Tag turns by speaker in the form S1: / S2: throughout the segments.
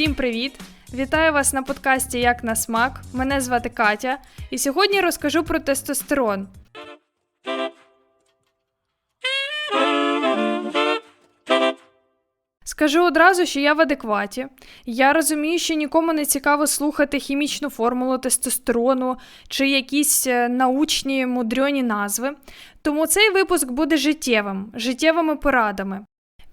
S1: Всім привіт! Вітаю вас на подкасті Як на смак. Мене звати Катя, і сьогодні розкажу про тестостерон. Скажу одразу, що я в адекваті. Я розумію, що нікому не цікаво слухати хімічну формулу тестостерону чи якісь е, научні мудрьоні назви. Тому цей випуск буде життєвим, життєвими порадами.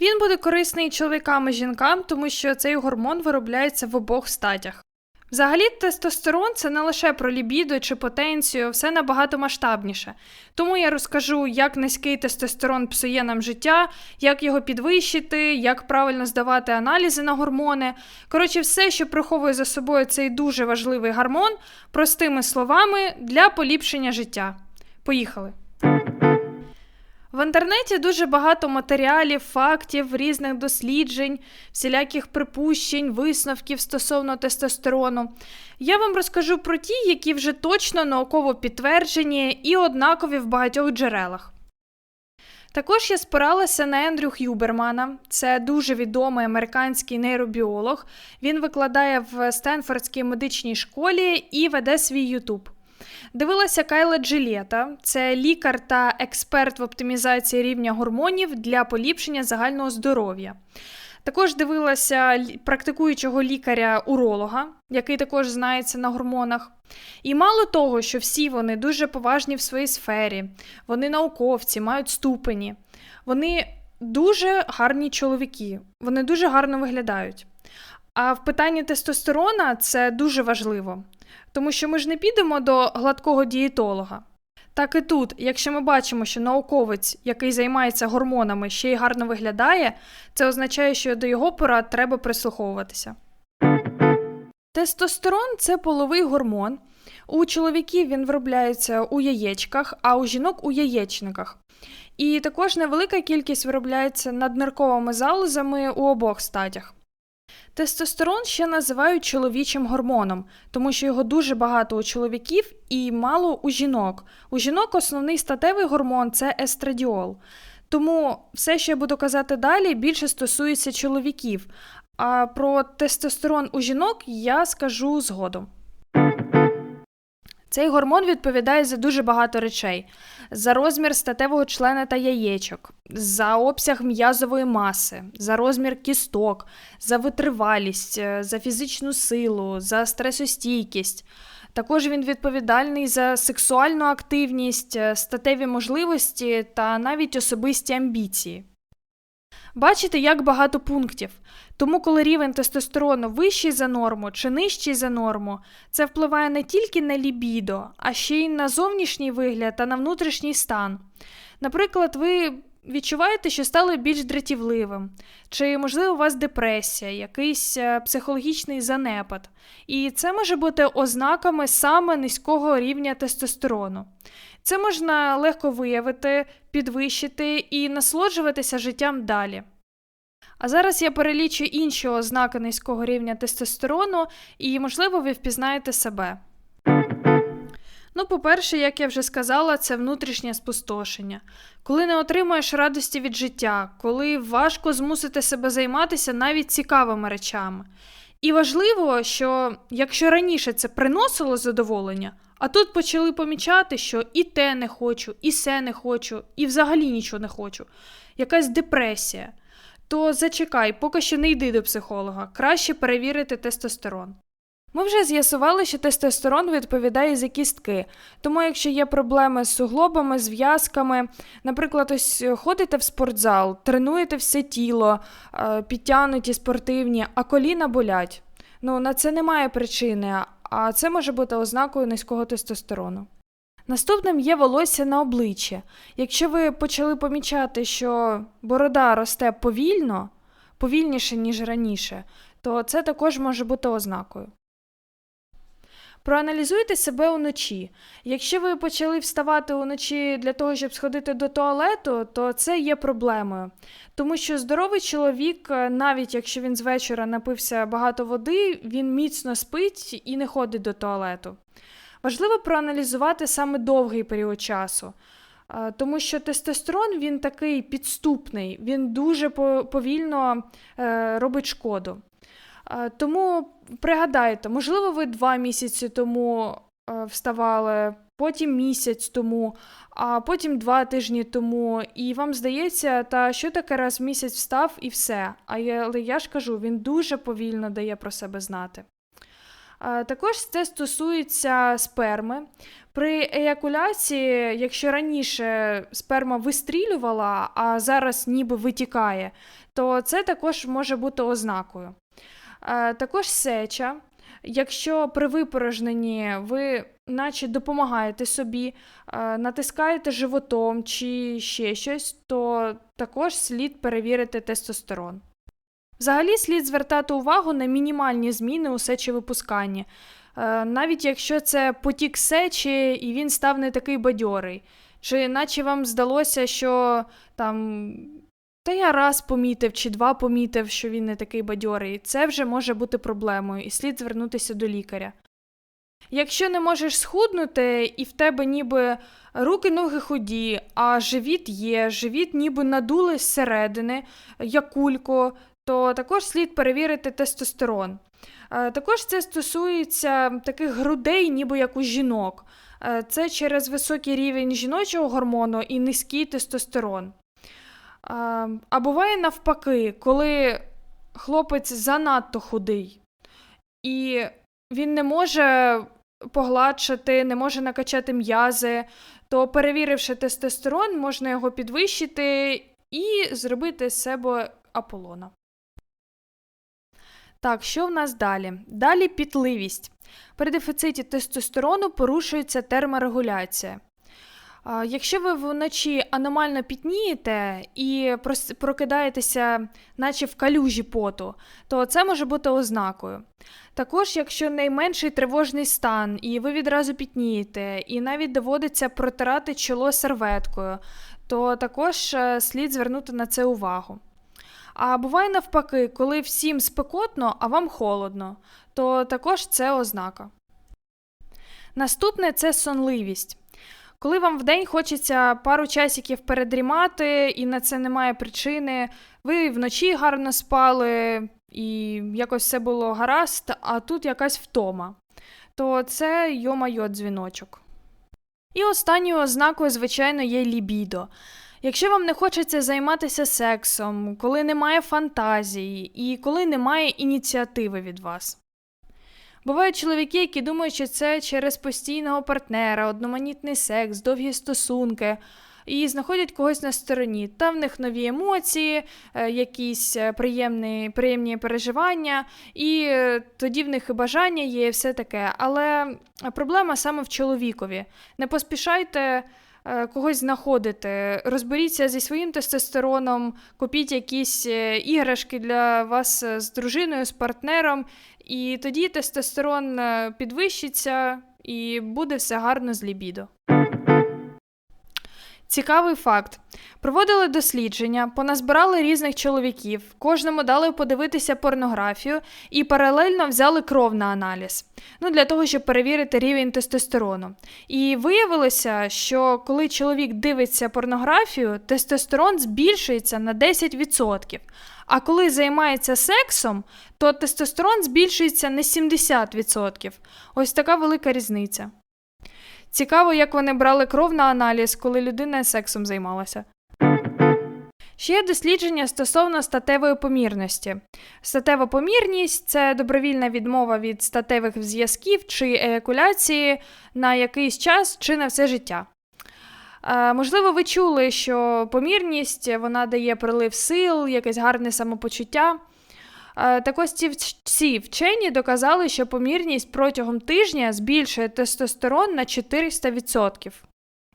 S1: Він буде корисний чоловікам і жінкам, тому що цей гормон виробляється в обох статях. Взагалі, тестостерон це не лише про лібідо чи потенцію, все набагато масштабніше. Тому я розкажу, як низький тестостерон псує нам життя, як його підвищити, як правильно здавати аналізи на гормони. Коротше, все, що приховує за собою цей дуже важливий гормон, простими словами для поліпшення життя. Поїхали! В інтернеті дуже багато матеріалів, фактів, різних досліджень, всіляких припущень, висновків стосовно тестостерону. Я вам розкажу про ті, які вже точно науково підтверджені і однакові в багатьох джерелах. Також я спиралася на Ендрю Х'юбермана, це дуже відомий американський нейробіолог. Він викладає в Стенфордській медичній школі і веде свій Ютуб. Дивилася Кайла Джилета, це лікар та експерт в оптимізації рівня гормонів для поліпшення загального здоров'я. Також дивилася практикуючого лікаря-уролога, який також знається на гормонах. І мало того, що всі вони дуже поважні в своїй сфері, вони науковці, мають ступені, вони дуже гарні чоловіки, вони дуже гарно виглядають. А в питанні тестостерона це дуже важливо. Тому що ми ж не підемо до гладкого дієтолога. Так і тут, якщо ми бачимо, що науковець, який займається гормонами, ще й гарно виглядає, це означає, що до його порад треба прислуховуватися. Тестостерон це половий гормон. У чоловіків він виробляється у яєчках, а у жінок у яєчниках. І також невелика кількість виробляється наднирковими залозами у обох стадіях. Тестостерон ще називають чоловічим гормоном, тому що його дуже багато у чоловіків і мало у жінок. У жінок основний статевий гормон це естрадіол. Тому все, що я буду казати далі, більше стосується чоловіків. А про тестостерон у жінок я скажу згодом. Цей гормон відповідає за дуже багато речей: за розмір статевого члена та яєчок, за обсяг м'язової маси, за розмір кісток, за витривалість, е, за фізичну силу, за стресостійкість. Також він відповідальний за сексуальну активність, е, статеві можливості та навіть особисті амбіції. Бачите, як багато пунктів. Тому, коли рівень тестостерону вищий за норму чи нижчий за норму, це впливає не тільки на лібідо, а ще й на зовнішній вигляд та на внутрішній стан. Наприклад, ви відчуваєте, що стали більш дратівливим, чи, можливо, у вас депресія, якийсь е, психологічний занепад. І це може бути ознаками саме низького рівня тестостерону. Це можна легко виявити, підвищити і насолоджуватися життям далі. А зараз я перелічу інші ознаки низького рівня тестостерону, і, можливо, ви впізнаєте себе. Ну, по-перше, як я вже сказала, це внутрішнє спустошення. Коли не отримуєш радості від життя, коли важко змусити себе займатися навіть цікавими речами. І важливо, що якщо раніше це приносило задоволення, а тут почали помічати, що і те не хочу, і се не хочу, і взагалі нічого не хочу, якась депресія, то зачекай, поки що не йди до психолога, краще перевірити тестостерон. Ми вже з'ясували, що тестостерон відповідає за кістки, тому якщо є проблеми з суглобами, зв'язками, наприклад, ось ходите в спортзал, тренуєте все тіло, е, підтягнуті спортивні, а коліна болять. Ну, на це немає причини, а це може бути ознакою низького тестостерону. Наступним є волосся на обличчі. Якщо ви почали помічати, що борода росте повільно, повільніше, ніж раніше, то це також може бути ознакою. Проаналізуйте себе уночі. Якщо ви почали вставати уночі для того, щоб сходити до туалету, то це є проблемою. Тому що здоровий чоловік, е, навіть якщо він з вечора напився багато води, він міцно спить і не ходить до туалету. Важливо проаналізувати саме довгий період часу. Е, тому що тестостерон він такий підступний, він дуже повільно е, робить шкоду. Тому пригадайте, можливо, ви два місяці тому е, вставали, потім місяць тому, а потім два тижні тому, і вам здається, та що таке раз в місяць встав і все. Але я ж кажу, він дуже повільно дає про себе знати. Е, Також це стосується сперми. При еякуляції, якщо раніше сперма вистрілювала, а зараз ніби витікає, то це також може бути ознакою. Е, Також сеча. Якщо при випорожненні ви наче допомагаєте собі, е, натискаєте животом чи ще щось, то також слід перевірити тестостерон. Взагалі слід звертати увагу на мінімальні зміни у сечовипусканні, Е, навіть якщо це потік сечі і він став не такий бадьорий, чи наче вам здалося, що там. Та я раз помітив чи два помітив, що він не такий бадьорий, це вже може бути проблемою, і слід звернутися до лікаря. Якщо не можеш схуднути, і в тебе ніби руки ноги худі, а живіт є, живіт ніби надули зсередини, як кулько, то також слід перевірити тестостерон. Е, Також це стосується таких грудей, ніби як у жінок. Е, Це через високий рівень жіночого гормону і низький тестостерон. А, буває навпаки, коли хлопець занадто худий, і він не може погладшити, не може накачати м'язи, то перевіривши тестостерон, можна його підвищити і зробити з себе Аполлона. Так, що в нас далі? Далі пітливість. При дефіциті тестостерону порушується терморегуляція. Якщо ви вночі аномально пітнієте і прокидаєтеся, наче в калюжі поту, то це може бути ознакою. Також, якщо найменший тривожний стан, і ви відразу пітнієте, і навіть доводиться протирати чоло серветкою, то також е, слід звернути на це увагу. А буває навпаки, коли всім спекотно, а вам холодно, то також це ознака. Наступне це сонливість. Коли вам вдень хочеться пару часиків передрімати, і на це немає причини, ви вночі гарно спали, і якось все було гаразд, а тут якась втома, то це йо-майо дзвіночок. І останньою ознакою, звичайно, є лібідо. Якщо вам не хочеться займатися сексом, коли немає фантазії і коли немає ініціативи від вас. Бувають чоловіки, які думають, що це через постійного партнера, одноманітний секс, довгі стосунки, і знаходять когось на стороні. Та в них нові емоції, е, якісь е, приємні, приємні переживання, і е, тоді в них і бажання є, і все таке. Але проблема саме в чоловікові. Не поспішайте когось знаходити. Розберіться зі своїм тестостероном, купіть якісь іграшки для вас з дружиною, з партнером, і тоді тестостерон е, підвищиться і буде все гарно з лібідо. Цікавий факт. Проводили дослідження, поназбирали різних чоловіків, кожному дали подивитися порнографію і паралельно взяли кров на аналіз. Ну, для того, щоб перевірити рівень тестостерону. І виявилося, що коли чоловік дивиться порнографію, тестостерон збільшується на 10%. А коли займається сексом, то тестостерон збільшується на 70%. Ось така велика різниця. Цікаво, як вони брали кров на аналіз, коли людина сексом займалася. Ще дослідження стосовно статевої помірності. Статева помірність це добровільна відмова від статевих зв'язків чи еякуляції на якийсь час чи на все життя. Е, можливо, ви чули, що помірність вона дає прилив сил, якесь гарне самопочуття. Е, Так ось ці, вч- ці вчені доказали, що помірність протягом тижня збільшує тестостерон на 400%.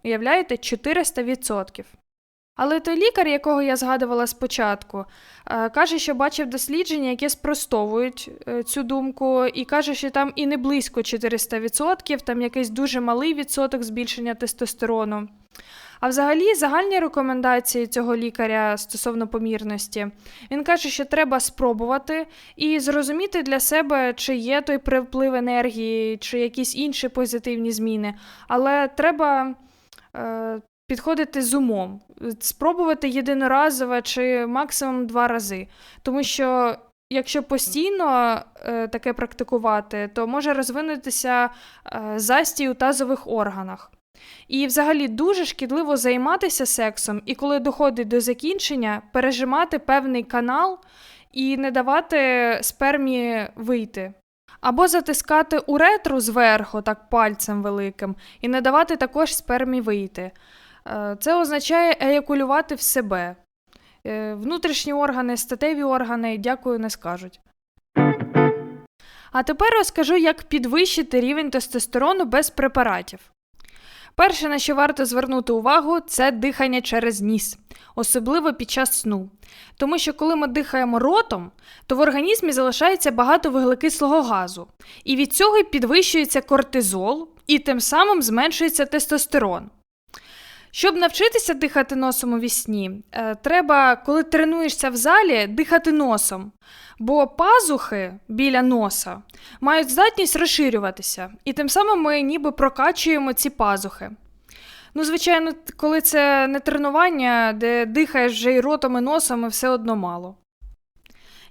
S1: Уявляєте, 400%. Але той лікар, якого я згадувала спочатку, е, каже, що бачив дослідження, які спростовують цю думку, і каже, що там і не близько 400%, там якийсь дуже малий відсоток збільшення тестостерону. А взагалі загальні рекомендації цього лікаря стосовно помірності. Він каже, що треба спробувати і зрозуміти для себе, чи є той приплив енергії, чи якісь інші позитивні зміни. Але треба е, підходити з умом, спробувати єдиноразово чи максимум два рази. Тому що якщо постійно е, таке практикувати, то може розвинутися е, застій у тазових органах. І взагалі дуже шкідливо займатися сексом, і коли доходить до закінчення, пережимати певний канал і не давати спермі вийти. Або затискати уретру зверху, так пальцем великим, і не давати також спермі вийти. Е, Це означає еякулювати в себе. Е, Внутрішні органи, статеві органи, дякую, не скажуть. А тепер розкажу, як підвищити рівень тестостерону без препаратів. Перше, на що варто звернути увагу, це дихання через ніс, особливо під час сну. Тому що коли ми дихаємо ротом, то в організмі залишається багато вуглекислого газу, і від цього підвищується кортизол, і тим самим зменшується тестостерон. Щоб навчитися дихати носом у вісні, е, треба, коли тренуєшся в залі, дихати носом, бо пазухи біля носа мають здатність розширюватися, і тим самим ми ніби прокачуємо ці пазухи. Ну, звичайно, коли це не тренування, де дихаєш вже й ротом і носом, і все одно мало.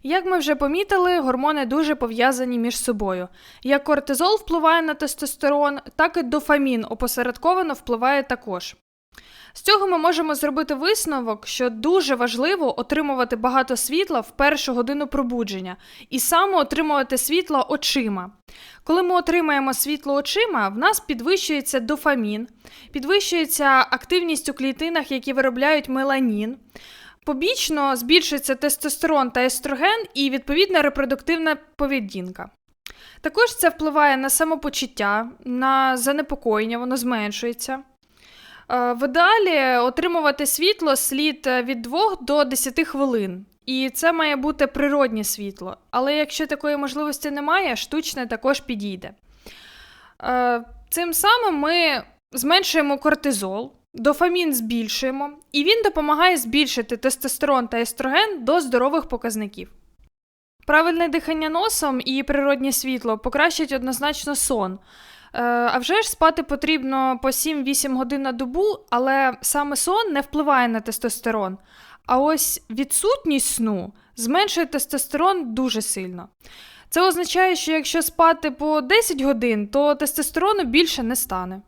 S1: Як ми вже помітили, гормони дуже пов'язані між собою. Як кортизол впливає на тестостерон, так і дофамін опосередковано впливає також. З цього ми можемо зробити висновок, що дуже важливо отримувати багато світла в першу годину пробудження і саме отримувати світло очима. Коли ми отримаємо світло очима, в нас підвищується дофамін, підвищується активність у клітинах, які виробляють меланін. Побічно збільшується тестостерон та естроген і відповідна репродуктивна поведінка. Також це впливає на самопочуття, на занепокоєння, воно зменшується. Е, В ідеалі отримувати світло слід е, від 2 до 10 хвилин. І це має бути природнє світло. Але якщо такої можливості немає, штучне також підійде. Е, Цим самим ми зменшуємо кортизол, дофамін збільшуємо, і він допомагає збільшити тестостерон та естроген до здорових показників. Правильне дихання носом і природнє світло покращать однозначно сон. Е, А вже ж спати потрібно по 7-8 годин на добу, але саме сон не впливає на тестостерон. А ось відсутність сну зменшує тестостерон дуже сильно. Це означає, що якщо спати по 10 годин, то тестостерону більше не стане.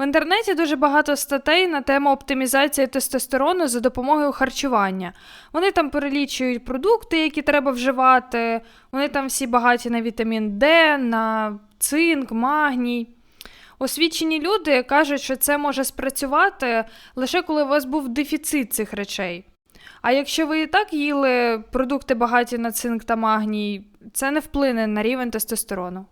S1: В інтернеті дуже багато статей на тему оптимізації тестостерону за допомогою харчування. Вони там перелічують продукти, які треба вживати, вони там всі багаті на вітамін Д, на цинк, магній. Освічені люди кажуть, що це може спрацювати лише коли у вас був дефіцит цих речей. А якщо ви і так їли продукти багаті на цинк та магній, це не вплине на рівень тестостерону.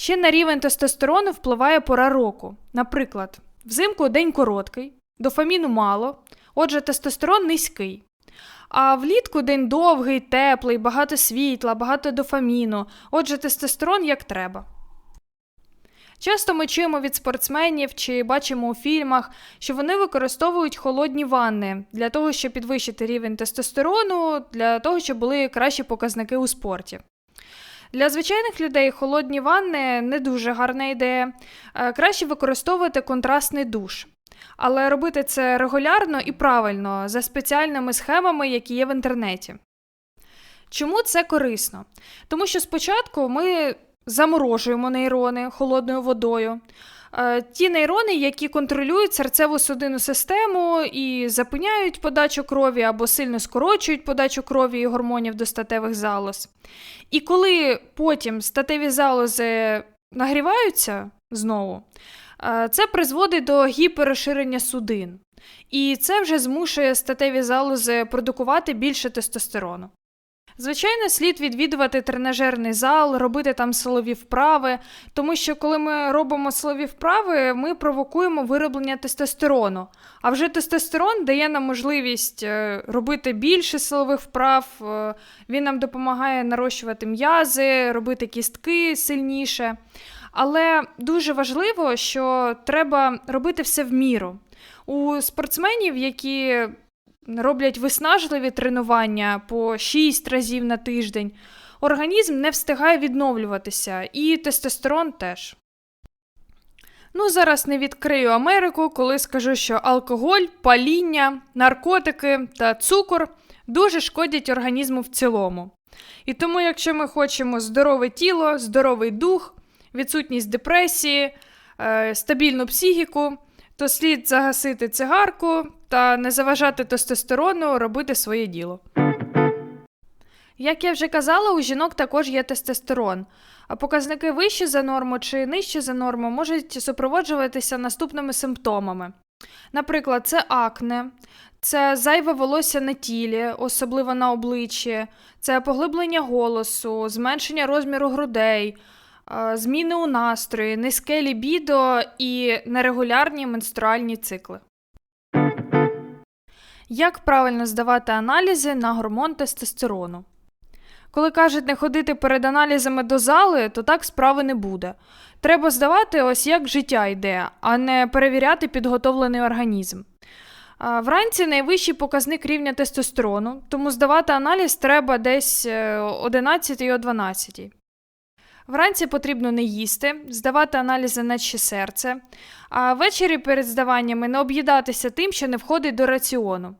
S1: Ще на рівень тестостерону впливає пора року. Наприклад, взимку день короткий, дофаміну мало, отже, тестостерон низький. А влітку день довгий, теплий, багато світла, багато дофаміну, отже, тестостерон як треба. Часто ми чуємо від спортсменів чи бачимо у фільмах, що вони використовують холодні ванни для того, щоб підвищити рівень тестостерону, для того, щоб були кращі показники у спорті. Для звичайних людей холодні ванни не дуже гарна ідея. Е, Краще використовувати контрастний душ. Але робити це регулярно і правильно за спеціальними схемами, які є в інтернеті. Чому це корисно? Тому що спочатку ми заморожуємо нейрони холодною водою. Е, Ті нейрони, які контролюють серцево судинну систему і зупиняють подачу крові або сильно скорочують подачу крові і гормонів до статевих залоз. І коли потім статеві залози нагріваються знову, е, це призводить до гіпероширення судин. І це вже змушує статеві залози продукувати більше тестостерону. Звичайно, слід відвідувати тренажерний зал, робити там силові вправи, тому що коли ми робимо силові вправи, ми провокуємо вироблення тестостерону. А вже тестостерон дає нам можливість е, робити більше силових вправ, е, він нам допомагає нарощувати м'язи, робити кістки сильніше. Але дуже важливо, що треба робити все в міру. У спортсменів, які роблять виснажливі тренування по 6 разів на тиждень, організм не встигає відновлюватися, і тестостерон теж. Ну, зараз не відкрию Америку, коли скажу, що алкоголь, паління, наркотики та цукор дуже шкодять організму в цілому. І тому, якщо ми хочемо здорове тіло, здоровий дух, відсутність депресії, е, стабільну психіку, то слід загасити цигарку та не заважати тестостерону робити своє діло. Як я вже казала, у жінок також є тестостерон, а показники вищі за норму чи нижчі за норму можуть супроводжуватися наступними симптомами. Наприклад, це акне, це зайве волосся на тілі, особливо на обличчі, це поглиблення голосу, зменшення розміру грудей, зміни у настрої, низьке лібідо і нерегулярні менструальні цикли. Як правильно здавати аналізи на гормон тестостерону? Коли кажуть не ходити перед аналізами до зали, то так справи не буде. Треба здавати ось як життя йде, а не перевіряти підготовлений організм. Вранці найвищий показник рівня тестостерону, тому здавати аналіз треба десь е, о 11 і о 12. Вранці потрібно не їсти, здавати аналізи наче серце, а ввечері перед здаваннями не об'їдатися тим, що не входить до раціону.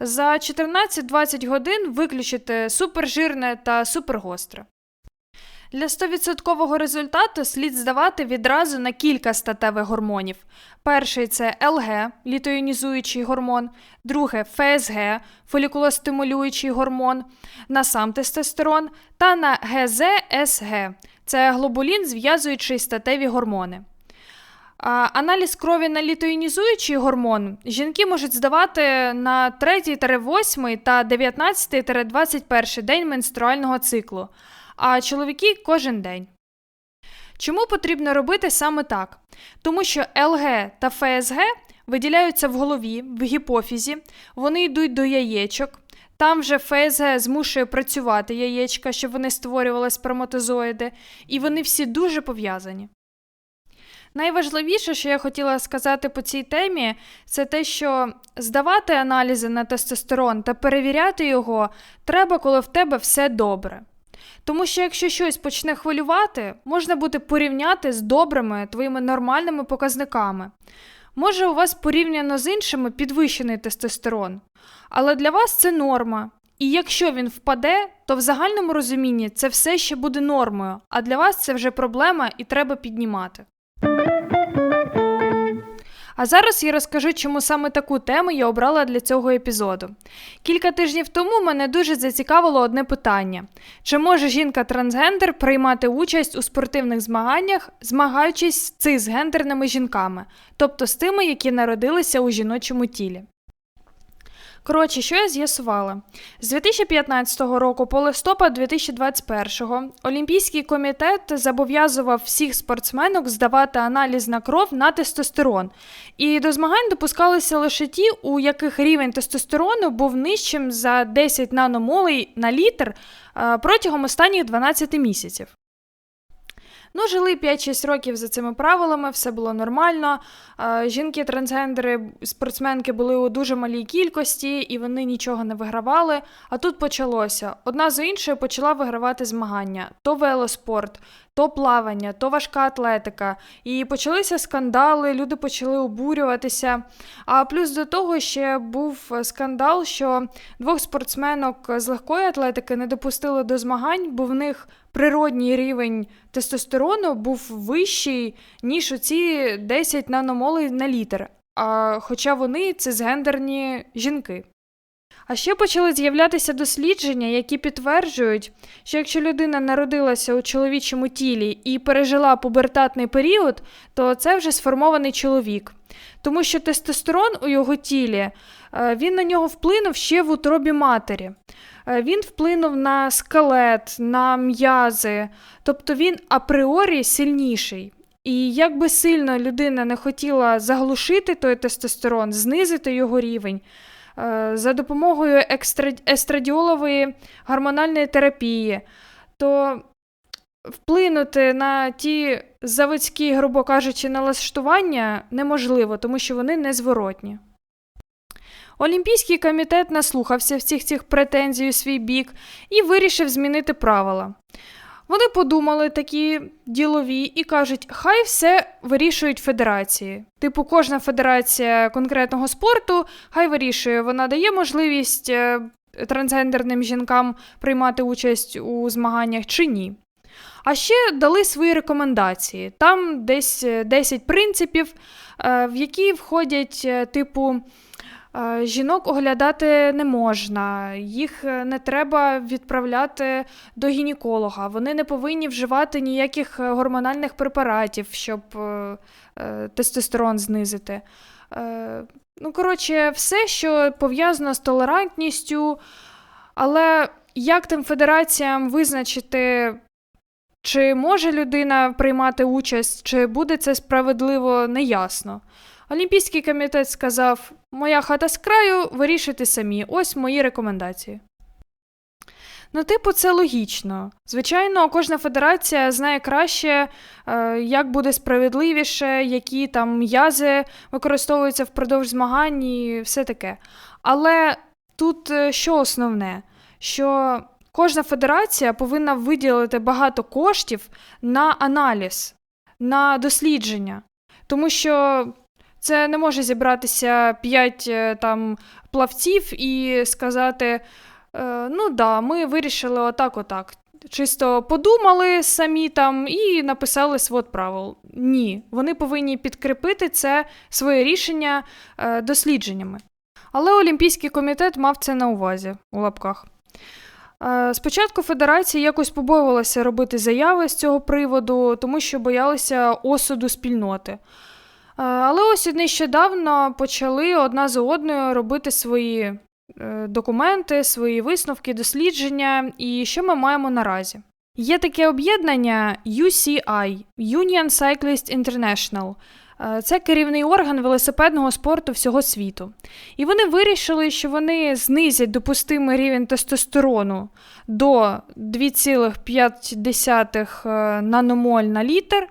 S1: За 14-20 годин виключити супержирне та супергостре. Для 100% результату слід здавати відразу на кілька статевих гормонів. Перший це ЛГ, літоіонізуючий гормон, друге ФСГ, фолікулостимулюючий гормон, на сам тестостерон та на ГЗСГ це глобулін, зв'язуючий статеві гормони. Аналіз крові на літоінізуючий гормон жінки можуть здавати на 3-8 та 19-21 день менструального циклу, а чоловіки кожен день. Чому потрібно робити саме так? Тому що ЛГ та ФСГ виділяються в голові, в гіпофізі, вони йдуть до яєчок. Там вже ФСГ змушує працювати яєчка, щоб вони створювали сперматозоїди, і вони всі дуже пов'язані. Найважливіше, що я хотіла сказати по цій темі, це те, що здавати аналізи на тестостерон та перевіряти його треба, коли в тебе все добре. Тому що якщо щось почне хвилювати, можна буде порівняти з добрими твоїми нормальними показниками. Може, у вас порівняно з іншими підвищений тестостерон, але для вас це норма. І якщо він впаде, то в загальному розумінні це все ще буде нормою, а для вас це вже проблема і треба піднімати. А зараз я розкажу, чому саме таку тему я обрала для цього епізоду. Кілька тижнів тому мене дуже зацікавило одне питання: чи може жінка-трансгендер приймати участь у спортивних змаганнях, змагаючись з цисгендерними жінками, тобто з тими, які народилися у жіночому тілі? Коротше, що я з'ясувала? З 2015 року по листопад 2021 Олімпійський комітет зобов'язував всіх спортсменок здавати аналіз на кров на тестостерон. І до змагань допускалися лише ті, у яких рівень тестостерону був нижчим за 10 наномолей на літр протягом останніх 12 місяців. Ну, жили 5-6 років за цими правилами, все було нормально. Жінки-трансгендери, спортсменки були у дуже малій кількості, і вони нічого не вигравали. А тут почалося. Одна з іншою почала вигравати змагання: то велоспорт, то плавання, то важка атлетика. І почалися скандали, люди почали обурюватися. А плюс до того ще був скандал, що двох спортсменок з легкої атлетики не допустили до змагань, бо в них природній рівень тестостерону був вищий, ніж оці 10 наномолей на літр. А хоча вони це згендерні жінки. А ще почали з'являтися дослідження, які підтверджують, що якщо людина народилася у чоловічому тілі і пережила пубертатний період, то це вже сформований чоловік. Тому що тестостерон у його тілі е, він на нього вплинув ще в утробі матері. Е, він вплинув на скелет, на м'язи, тобто він апріорі сильніший. І як би сильно людина не хотіла заглушити той тестостерон, знизити його рівень. Е, за допомогою естрадіолової гормональної терапії, то вплинути на ті заводські, грубо кажучи, налаштування неможливо, тому що вони незворотні. Олімпійський комітет наслухався всіх цих претензій у свій бік і вирішив змінити правила. Вони подумали такі ділові і кажуть, хай все вирішують федерації. Типу, кожна федерація конкретного спорту хай вирішує, вона дає можливість е, трансгендерним жінкам приймати участь у змаганнях чи ні. А ще дали свої рекомендації. Там десь е, 10 принципів, е, в які входять, е, типу, е, жінок оглядати не можна, їх е, не треба відправляти до гінеколога, вони не повинні вживати ніяких е, гормональних препаратів, щоб е, тестостерон знизити. Ну, коротше, все, що пов'язано з толерантністю, але як тим федераціям визначити, чи може людина приймати участь, чи буде це справедливо, неясно. Олімпійський комітет сказав: Моя хата з краю, вирішуйте самі. Ось мої рекомендації. Ну, типу, це логічно. Звичайно, кожна федерація знає краще, е, як буде справедливіше, які там м'язи використовуються впродовж змагань і все таке. Але тут е, що основне? Що кожна федерація повинна виділити багато коштів на аналіз, на дослідження. Тому що це не може зібратися п'ять е, там плавців і сказати: е, ну да, ми вирішили отак, отак. Чисто подумали самі там і написали свод правил. Ні, вони повинні підкріпити це своє рішення е, дослідженнями. Але Олімпійський комітет мав це на увазі у лапках. Спочатку федерація якось побоювалася робити заяви з цього приводу, тому що боялися осуду спільноти. Е, Але ось нещодавно почали одна за одною робити свої е, документи, свої висновки, дослідження. І що ми маємо наразі? Є таке об'єднання UCI Union Cyclist International. Е, Це керівний орган велосипедного спорту всього світу. І вони вирішили, що вони знизять допустимий рівень тестостерону до 2,5 е, наномоль на літр,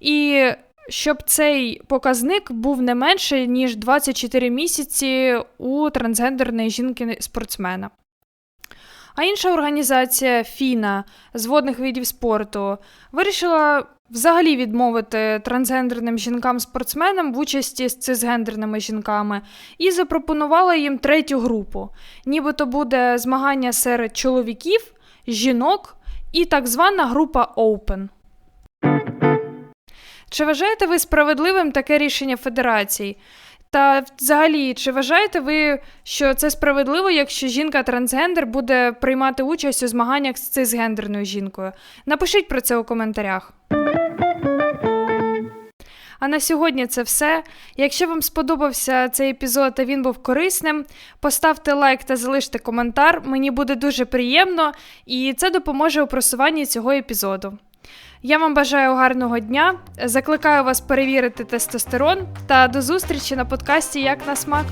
S1: і щоб цей показник був не менше, ніж 24 місяці у трансгендерної жінки-спортсмена. А інша організація Фіна з водних видів спорту вирішила взагалі відмовити трансгендерним жінкам-спортсменам в участі з цисгендерними жінками і запропонувала їм третю групу. Нібито буде змагання серед чоловіків, жінок і так звана група Open. Чи вважаєте ви справедливим таке рішення федерацій? Та взагалі, чи вважаєте ви, що це справедливо, якщо жінка трансгендер буде приймати участь у змаганнях з цисгендерною жінкою? Напишіть про це у коментарях. А на сьогодні це все. Якщо вам сподобався цей епізод та він був корисним, поставте лайк та залиште коментар. Мені буде дуже приємно, і це допоможе у просуванні цього епізоду. Я вам бажаю гарного дня, закликаю вас перевірити тестостерон та до зустрічі на подкасті Як на смак.